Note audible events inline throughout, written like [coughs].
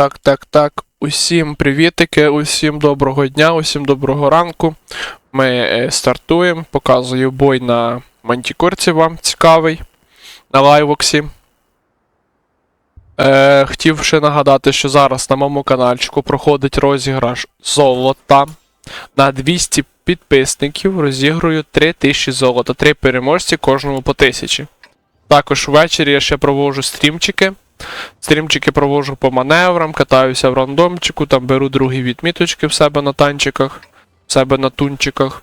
Так, так, так. Усім привітики, усім доброго дня, усім доброго ранку. Ми е, стартуємо. Показую бой на мантікорці вам цікавий на лайвоксі. Е, хотів ще нагадати, що зараз на моєму каналчику проходить розіграш золота. На 200 підписників розіграю 3000 золота. Три переможці кожному по 1000. Також ввечері я ще проводжу стрімчики. Стрімчики проводжу по маневрам, катаюся в рандомчику, там беру другі відміточки в себе на танчиках, в себе на тунчиках.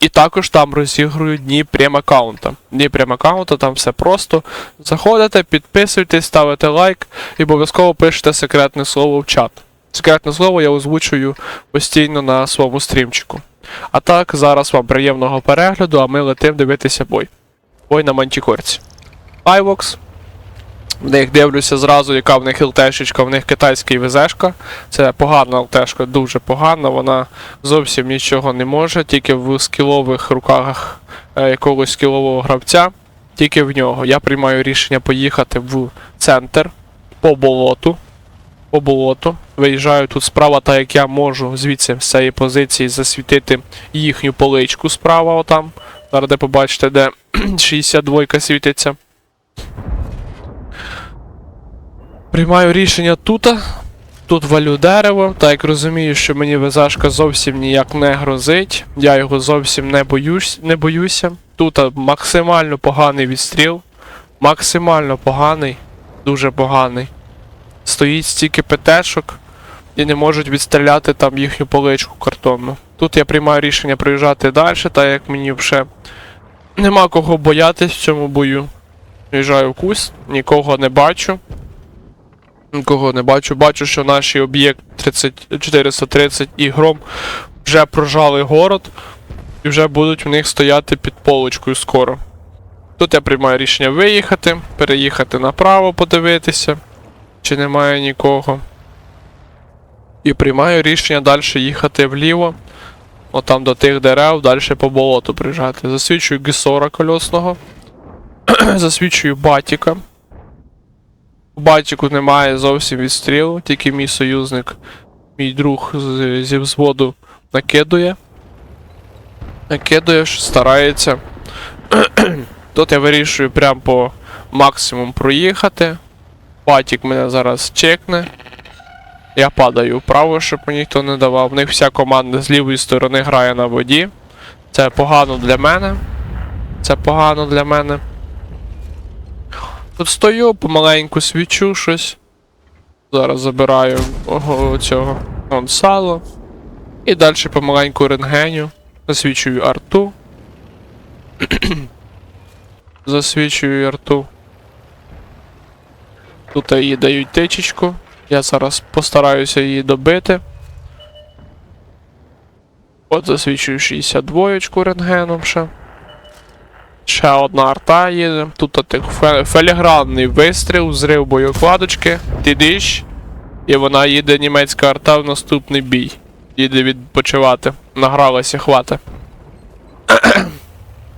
І також там розігрую дні прем-аккаунта. Дні прем-аккаунта, там все просто. Заходите, підписуйтесь, ставите лайк і обов'язково пишете секретне слово в чат. Секретне слово я озвучую постійно на своєму стрімчику. А так, зараз вам приємного перегляду, а ми летим дивитися бой. Бой на мантікорці. iVox. В них дивлюся зразу, яка в них ЛТшечка, в них китайський ВЗшка. Це погана ЛТшка, дуже погана. Вона зовсім нічого не може, тільки в скілових руках е, якогось скілового гравця, тільки в нього. Я приймаю рішення поїхати в центр по болоту. По болоту. Виїжджаю тут справа, так як я можу звідси з цієї позиції засвітити їхню поличку справа отам. Зараз де побачите, де [clears throat] 62 світиться. Приймаю рішення тут. Тут валю дерево, так як розумію, що мені везашка зовсім ніяк не грозить. Я його зовсім не боюсь, не боюся. Тут максимально поганий відстріл. Максимально поганий, дуже поганий. Стоїть стільки ПТшок і не можуть відстріляти там їхню поличку картонну. Тут я приймаю рішення проїжджати далі, так як мені вже нема кого боятись в цьому бою. Приїжджаю в кусь, нікого не бачу. Нікого не бачу. Бачу, що наші об'єкт 30, 430 і гром вже прожали город і вже будуть в них стояти під полочкою скоро. Тут я приймаю рішення виїхати, переїхати направо, подивитися, чи немає нікого. І приймаю рішення далі їхати вліво. Отам до тих дерев, далі по болоту приїжджати. Засвічую Гесора кольосного. [clears throat] Засвічую батіка. У батіку немає зовсім відстрілу, тільки мій союзник, мій друг зі взводу накидує. Накидує, що старається. [clears throat] Тут я вирішую прям по максимум проїхати. Батік мене зараз чекне. Я падаю вправо, щоб мені ніхто не давав. В них вся команда з лівої сторони грає на воді. Це погано для мене. Це погано для мене. Тут стою, помаленьку свічу щось. Зараз забираю ого, цього он сало. І далі помаленьку рентгеню. Засвічую арту. [clears throat] Засвічую арту. Тут їй дають тичечку. Я зараз постараюся її добити. От засвічую 62 рентгеном ще. Ще одна арта їде. Тут так фелігранний вистріл, зрив боєкладочки, тидиш. І вона їде німецька арта в наступний бій. Їде відпочивати. Награлася хвата. [coughs]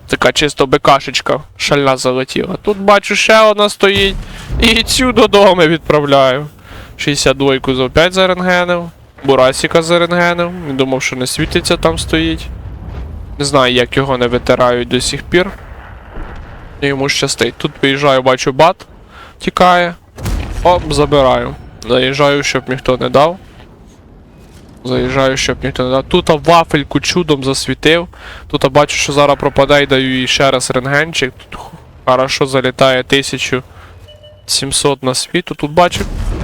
Така чисто бекашечка шальна залетіла. Тут бачу ще одна стоїть. І цю додому відправляю. 62-ку за 5 зарентгенив. Бурасіка. Він думав, що не світиться там стоїть. Не знаю, як його не витирають до сих пір. Йому щастить. Тут виїжджаю, бачу бат. Тікає. Оп, забираю. Заїжджаю, щоб ніхто не дав. Заїжджаю, щоб ніхто не дав. Тут вафельку чудом засвітив. Тут бачу, що зараз пропаде і даю їй ще раз рентгенчик. Тут хорошо залітає 1700 на світу. Тут бачу.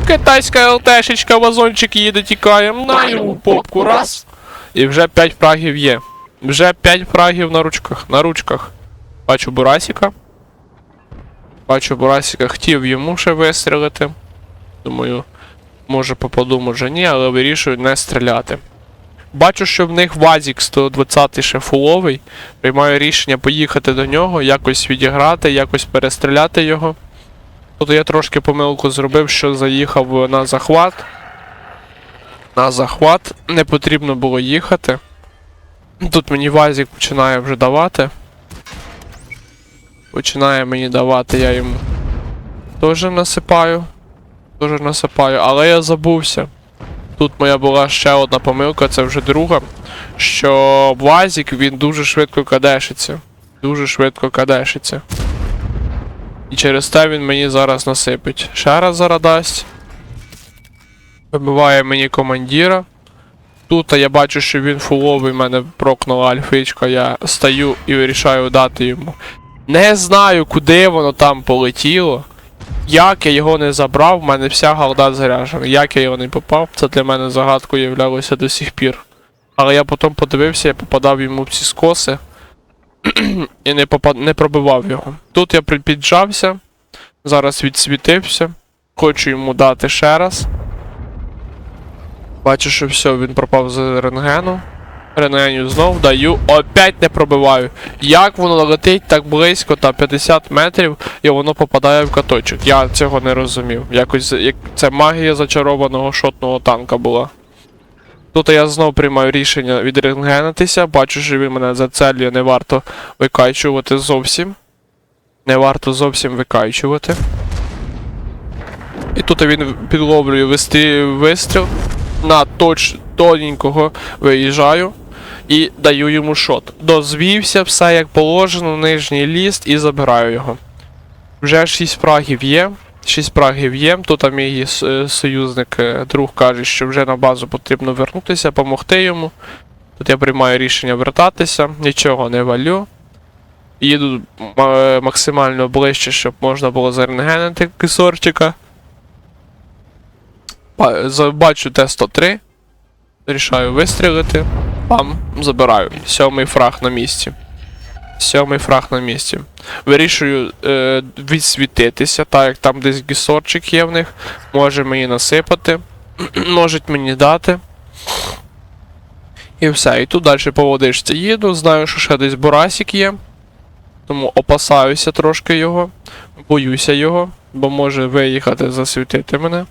Китайська ЛТшечка, вазончик їде, тікає. На йому попку раз. І вже 5 фрагів є. Вже 5 фрагів на ручках. На ручках. Бачу Бурасіка. Бачу Бурасіка, хотів йому ще вистрілити. Думаю, може попаду, може ні, але вирішую не стріляти. Бачу, що в них Вазік 120 ще фуловий. Приймаю рішення поїхати до нього, якось відіграти, якось перестріляти його. Тут я трошки помилку зробив, що заїхав на захват. На захват. Не потрібно було їхати. Тут мені Вазік починає вже давати. Починає мені давати, я йому теж насипаю. Теж насипаю, але я забувся. Тут моя була ще одна помилка, це вже друга. Що Вазік він дуже швидко кадешиться. Дуже швидко кадешиться. І через те він мені зараз насипить. Ще раз зараз дасть. Вибиває мені командира. Тут я бачу, що він фуловий, мене прокнула альфичка, я стаю і вирішаю дати йому. Не знаю, куди воно там полетіло. Як я його не забрав, в мене вся голда заряджена. Як я його не попав, це для мене загадкою являлося до сих пір. Але я потім подивився, я попадав йому в ці скоси [clears throat] і не, попад... не пробивав його. Тут я при- піджався, зараз відсвітився. Хочу йому дати ще раз. Бачу, що все, він пропав з рентгену. Рентгеню знов даю. Опять не пробиваю. Як воно летить так близько, та 50 метрів, і воно попадає в каточок. Я цього не розумів. Якось як це магія зачарованого шотного танка була. Тут я знов приймаю рішення відрентгенитися, бачу, що він мене зацелює, не варто викачувати зовсім. Не варто зовсім викачувати. І тут він підловлює вистріл на точ тоненького виїжджаю і даю йому шот. Дозвівся, все як положено, нижній ліст і забираю його. Вже 6 фрагів є. 6 фрагів є. Тут мій е, союзник, е, друг каже, що вже на базу потрібно вернутися, допомогти йому. Тут я приймаю рішення вертатися, нічого не валю. Їду е, максимально ближче, щоб можна було зарентгенити кисорчика. Бачу Т-103. Рішаю вистрілити. Пам, забираю. Сьомий фраг на місці. Сьомий фраг на місці. Вирішую е, відсвітитися, так як там десь гісорчик є в них. Може мені насипати. [clears throat] Можуть мені дати. І все. І тут далі по водичці їду. Знаю, що ще десь Бурасік є. Тому опасаюся трошки його. Боюся його, бо може виїхати засвітити мене.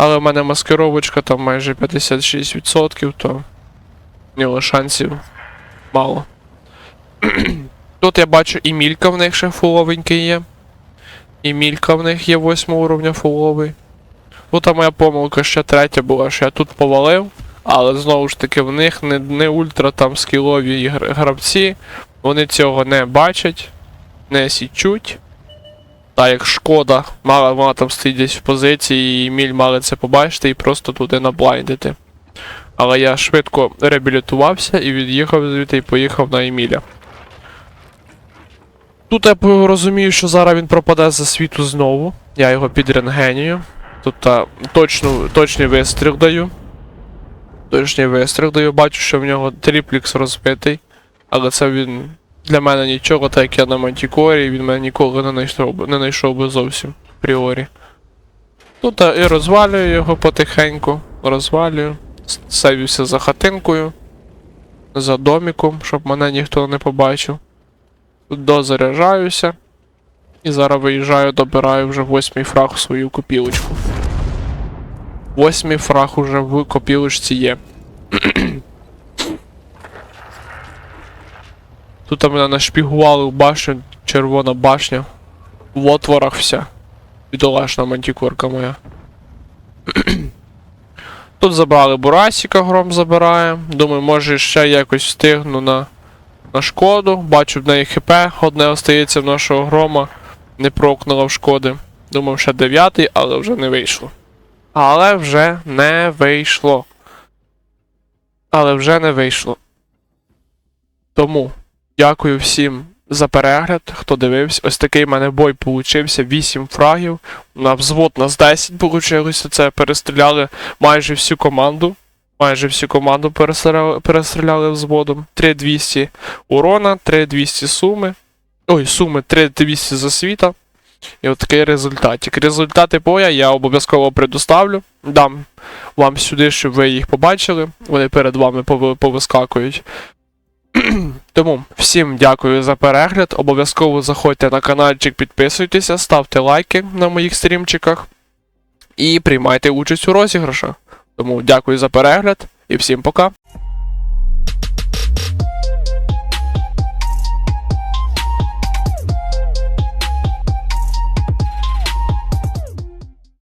Але в мене маскировочка там майже 56%, то в шансів мало. [clears throat] Тут я бачу і мілька в них ще фуловенький є. І мілька в них є 8 уровня фуловий. Тут а моя помилка ще третя була, що я тут повалив, але знову ж таки в них не, не ультра там скілові гр- гравці. Вони цього не бачать, не січуть. Та як шкода, мала вона там стоїть десь в позиції, і міль мали це побачити і просто туди наблайдити. Але я швидко реабілітувався і від'їхав звідти і поїхав на Еміля. Тут я розумію, що зараз він пропаде за світу знову. Я його підрентгенюю. Тут та, точну, точний вистріл даю. Точний вистріл даю, бачу, що в нього тріплікс розбитий. Але це він для мене нічого, так як я на мантікорі, він мене ніколи не знайшов, не знайшов би зовсім пріорі. Тут я і розвалюю його потихеньку, розвалюю, сейвюся за хатинкою, за доміком, щоб мене ніхто не побачив. Тут дозаряджаюся. І зараз виїжджаю, добираю вже восьмий фраг в свою копілочку. Восьмий фраг уже в копілочці є. [clears throat] Тут мене нашпігували башню, червона башня. В отворах вся. Бідолашна мантікорка моя. [clears throat] Тут забрали Бурасіка, гром забирає. Думаю, може ще якось встигну на, на шкоду. Бачу в неї хп, одне остається в нашого грома. Не прокнула в шкоди. Думав, ще дев'ятий, але вже не вийшло. Але вже не вийшло. Але вже не вийшло. Тому дякую всім за перегляд, хто дивився. Ось такий в мене бой получився. 8 фрагів. На взвод нас 10 получилося. Це перестріляли майже всю команду. Майже всю команду перестріляли, перестріляли взводом. 3200 урона, 3200 суми. Ой, суми 3200 засвіта. І от такий результатик. Результати боя я обов'язково предоставлю. Дам вам сюди, щоб ви їх побачили. Вони перед вами повискакують. [clears throat] Тому всім дякую за перегляд. Обов'язково заходьте на каналчик, підписуйтеся, ставте лайки на моїх стрімчиках і приймайте участь у розіграшах. Тому дякую за перегляд і всім пока.